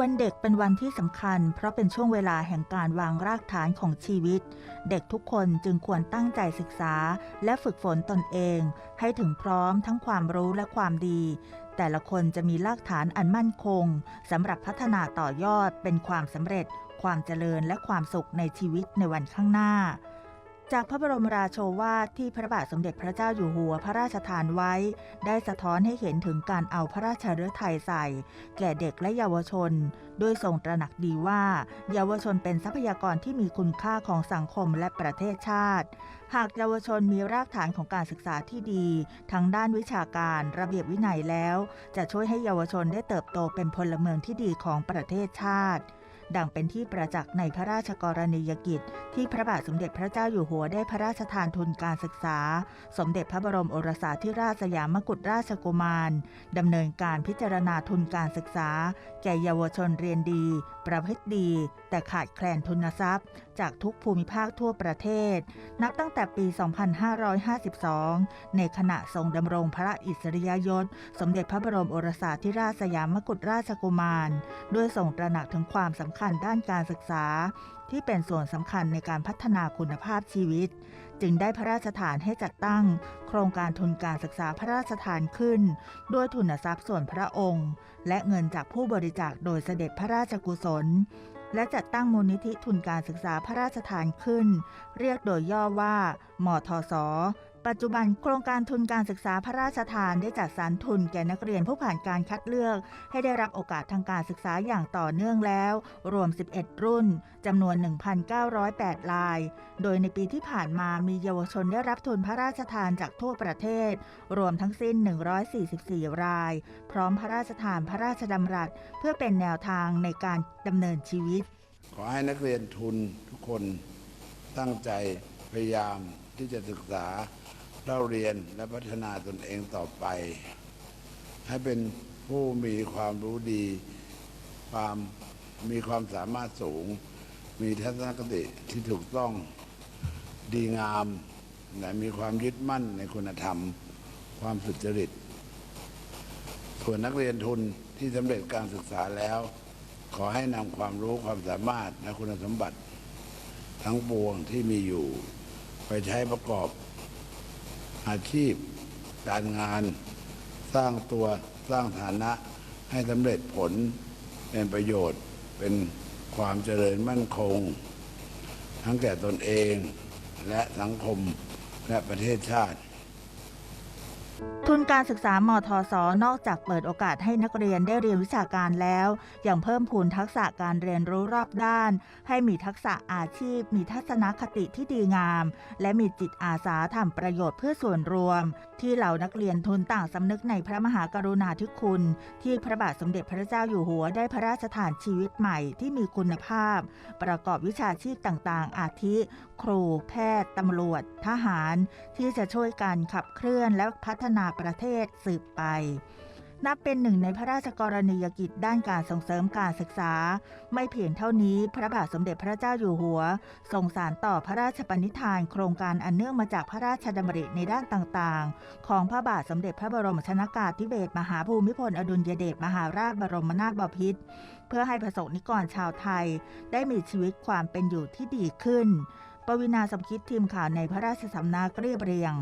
วันเด็กเป็นวันที่สำคัญ เพราะเป็นช่วงเวลาแห่งการวางรากฐานของชีวิต เด็กทุกคนจึงควรตั้งใจศึกษา และฝึกฝนตนเอง ให้ถึงพร้อมทั้งความรู้และความดี แต่ละคนจะมีรากฐานอันมั่นคงสำหรับพัฒนาต่อยอดเป็นความสำเร็จ ความเจริญและความสุขในชีวิตในวันข้างหน้า จากพระบรมราโชวาทที่พระบาทสมเด็จพระเจ้าอยู่หัวพระราชทานไว้ ได้สะท้อนให้เห็นถึงการเอาพระราชฤทัยใส่ แก่เด็กและเยาวชน โดยทรงตระหนักดีว่า เยาวชนเป็นทรัพยากรที่มีคุณค่าของสังคมและประเทศชาติ หากเยาวชนมีรากฐานของการศึกษาที่ดี ทั้งด้านวิชาการระเบียบวินัยแล้ว จะช่วยให้เยาวชนได้เติบโตเป็นพลเมืองที่ดีของประเทศชาติ ดังเป็นที่ประจักษ์ในพระราชกรณียกิจ ที่พระบาทสมเด็จพระเจ้าอยู่หัวได้พระราชทานทุนการศึกษา สมเด็จพระบรมโอรสาธิราชสยามกุฎราชกุมาร ดำเนินการพิจารณาทุนการศึกษา แก่เยาวชนเรียนดี ประพฤติดี แต่ขาดแคลนทุนทรัพย์ จากทุกภูมิภาคทั่วประเทศ นับตั้งแต่ปี 2552 ในขณะทรงดำรงพระอิสริยยศ สมเด็จพระบรมโอรสาธิราชสยามกุฎราชกุมาร ด้วยทรงตระหนักถึงความสำคัญด้านการศึกษา ที่เป็นส่วนสำคัญในการพัฒนาคุณภาพชีวิต จึงได้พระราชทานให้จัดตั้ง โครงการทุนการศึกษาพระราชทานขึ้น ด้วยทุนทรัพย์ส่วนพระองค์ และเงินจากผู้บริจาคโดยเสด็จพระราชกุศลและจัดตั้งมูลนิธิทุนการศึกษาพระราชทานขึ้น เรียกโดยย่อว่า มทศ ปัจจุบันโครงการทุนการศึกษาพระราชทานได้จัดสรรทุนแก่นักเรียนผู้ผ่านการคัดเลือก ให้ได้รับโอกาสทางการศึกษาอย่างต่อเนื่องแล้ว รวม 11 รุ่นจำนวน 1,908 ราย โดยในปีที่ผ่านมามีเยาวชนได้รับทุนพระราชทานจากทั่วประเทศ รวมทั้งสิ้น 144 ราย พร้อมพระราชทานพระราชดำรัส เพื่อเป็นแนวทางในการดำเนินชีวิต ขอให้นักเรียนทุนทุกคนตั้งใจพยายามที่จะศึกษา เล่าเรียนและพัฒนาตนเองต่อไป ให้เป็นผู้มีความรู้ดี ความมีความสามารถสูง มีทัศนคติที่ถูกต้องดีงามและมีความยึดมั่นในคุณธรรม ความสุจริต ส่วนนักเรียนทุนที่สำเร็จการศึกษาแล้ว ขอให้นำความรู้ความสามารถและคุณสมบัติ ทั้งปวงที่มีอยู่ ไปใช้ประกอบ อาชีพ การงาน สร้างตัวสร้างฐานะให้สำเร็จผลเป็นประโยชน์เป็นความเจริญมั่นคง ทั้งแก่ตนเองและสังคมและประเทศชาติ ทุนการศึกษามทศนอกจากเปิดโอกาสให้นักเรียนได้เรียนวิชาการแล้ว ยังเพิ่มพูนทักษะการเรียนรู้รอบด้าน ให้มีทักษะอาชีพ มีทัศนคติที่ดีงาม และมีจิตอาสาทำประโยชน์เพื่อส่วนรวม ที่เหล่านักเรียนทุนต่างสำนึกในพระมหากรุณาธิคุณ ที่พระบาทสมเด็จพระเจ้าอยู่หัวได้พระราชทานชีวิตใหม่ที่มีคุณภาพ ประกอบวิชาชีพต่างๆ อาทิ ครู แพทย์ตำรวจ ทหาร ที่จะช่วยกันขับเคลื่อนและพัฒนาประเทศสืบไป นับเป็นหนึ่งในพระราชกรณียกิจด้านการส่งเสริมการศึกษา ไม่เพียงเท่านี้พระบาทสมเด็จพระเจ้าอยู่หัวทรงสารต่อพระราชปณิธาน โครงการอันเนื่องมาจากพระราชดำริในด้านต่างๆ ของพระบาทสมเด็จพระบรมชนากาธิเบศรมหาภูมิพลอดุลยเดชมหาราชบรมนาถบพิตรเพื่อให้ประสบนิกรชาวไทย ได้มีชีวิตความเป็นอยู่ที่ดีขึ้นปวินาสมคิดทีมข่าวในพระราชสำนักเรียบเรียง